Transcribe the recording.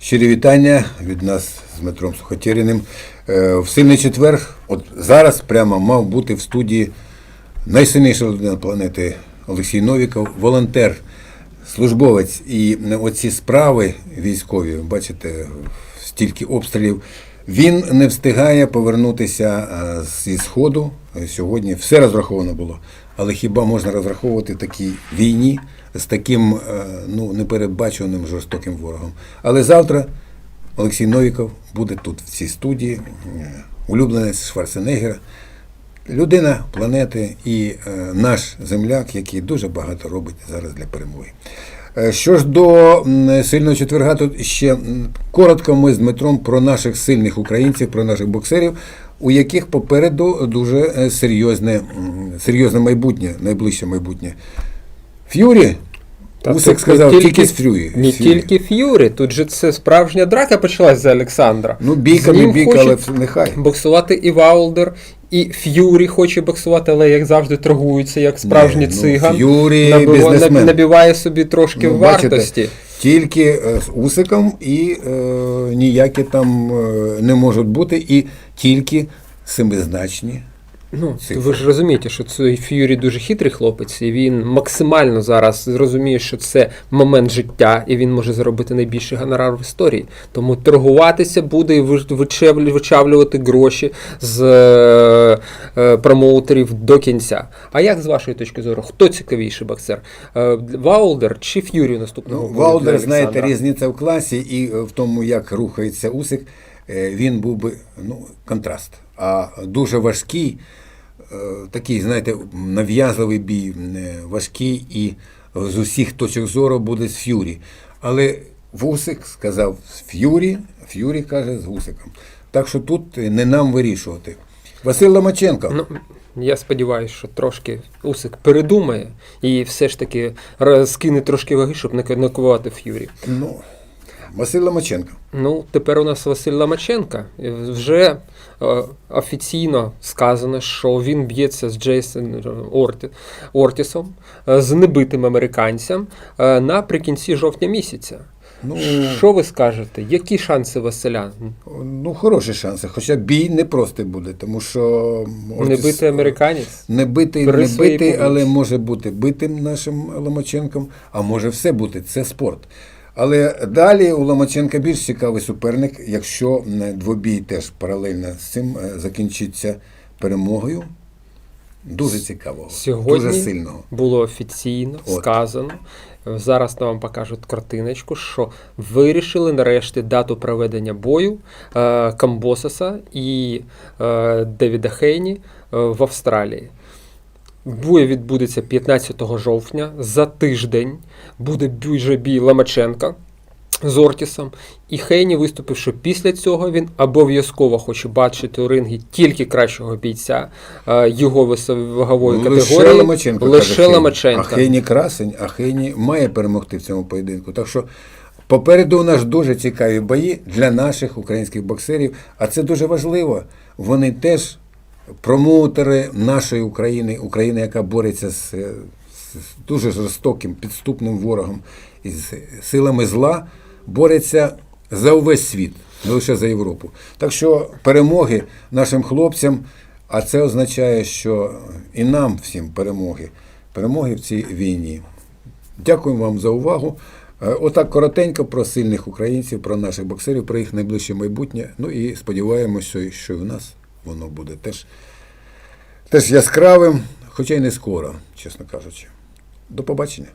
Щирі вітання від нас з Дмитром Сухотєріним. Е, В сильний четвер, от зараз прямо мав бути в студії найсильніша людина планети Олексій Новіков, волонтер, службовець. І оці справи військові, бачите, стільки обстрілів. Він не встигає повернутися е, зі Сходу. Е, Сьогодні все розраховано було. Але хіба можна розраховувати такій війні з таким е, ну, непередбачуваним жорстоким ворогом? Але завтра Олексій Новіков буде тут, в цій студії, улюбленець Шварценеггера, людина планети і наш земляк, який дуже багато робить зараз для перемоги. Е, Що ж до сильного четверга, тут ще коротко ми з Дмитром про наших сильних українців, про наших боксерів, у яких попереду дуже е, серйозне, серйозне майбутнє, найближче майбутнє. Ф'юрі, Усик сказав, не тільки з Ф'юрі. Не Ф'юрі. тільки Ф'юрі, тут же це справжня драка почалась за Олександра. Ну, бійка не бійка, але нехай. боксувати і Ваулдер, і Ф'юрі хоче боксувати, але як завжди торгується, як справжні Ні, ну, циган. Ф'юрі Набива- набиває собі трошки Ну, бачите, вартості. Тільки е, з Усиком і е, ніякі там е, не можуть бути, і тільки семизначні. Ну, цифри. ви ж розумієте, що цей Ф'юрі дуже хитрий хлопець, і він максимально зараз розуміє, що це момент життя, і він може заробити найбільший гонорар в історії. Тому торгуватися буде і вич- вичавлювати гроші з е, е, промоутерів до кінця. А як з вашої точки зору, хто цікавіший боксер? Е, Ваулдер чи Ф'юрі наступного Ну, Валдер, знаєте, різниця в класі і е, в тому, як рухається Усик, е, він був би ну, контраст. А дуже важкий, е, такий, знаєте, нав'язливий бій, важкий і з усіх точок зору буде з Ф'юрі. Але Вусик сказав з Ф'юрі, Ф'юрі каже з Гусиком. Так що тут не нам вирішувати. Василь Ломаченко. Ну, я сподіваюся, що трошки Усик передумає і все ж таки роз- скине трошки ваги, щоб не накувати Ф'юрі. Ну, Василь Ломаченко. Ну, тепер у нас Василь Ломаченка. Вже е, офіційно сказано, що він б'ється з Джейсоном Орті, Ортісом, е, з небитим американцем е, наприкінці жовтня місяця. Ну, Що ви скажете? Які шанси Василя? Ну, хороші шанси, хоча бій не простий буде, тому що Ортіс- Небитий американець? Не битий, не битий, але може бути битим нашим Ломаченком, а може все бути. Це спорт. Але далі у Ломаченка більш цікавий суперник, якщо двобій теж паралельно з цим е, закінчиться перемогою. Дуже цікавого, Сьогодні дуже сильного. було офіційно От. сказано. Зараз нам покажуть картиночку, що вирішили нарешті дату проведення бою е, Камбосеса і е, Девіда Хейні е, в Австралії. Бой відбудеться 15 жовтня. За тиждень буде вже бій Ломаченка з Ортісом. І Хейні виступив, що після цього він обов'язково хоче бачити у рингі тільки кращого бійця е, його Лише категорії. Ломаченко. Лише Хейні. А Хейні красень, а Хейні має перемогти в цьому поєдинку. Так що попереду у нас дуже цікаві бої для наших українських боксерів. А це дуже важливо. Вони теж промоутери нашої України, України, яка бореться з, з дуже жорстоким, підступним ворогом із силами зла, бореться за увесь світ, не лише за Європу. Так що перемоги нашим хлопцям, а це означає, що і нам всім перемоги, перемоги в цій війні. Дякуємо вам за увагу. Е, Отак коротенько про сильних українців, про наших боксерів, про їх найближче майбутнє. Ну і сподіваємося, що і в нас воно буде теж, теж яскравим, хоча й не скоро, чесно кажучи. До побачення.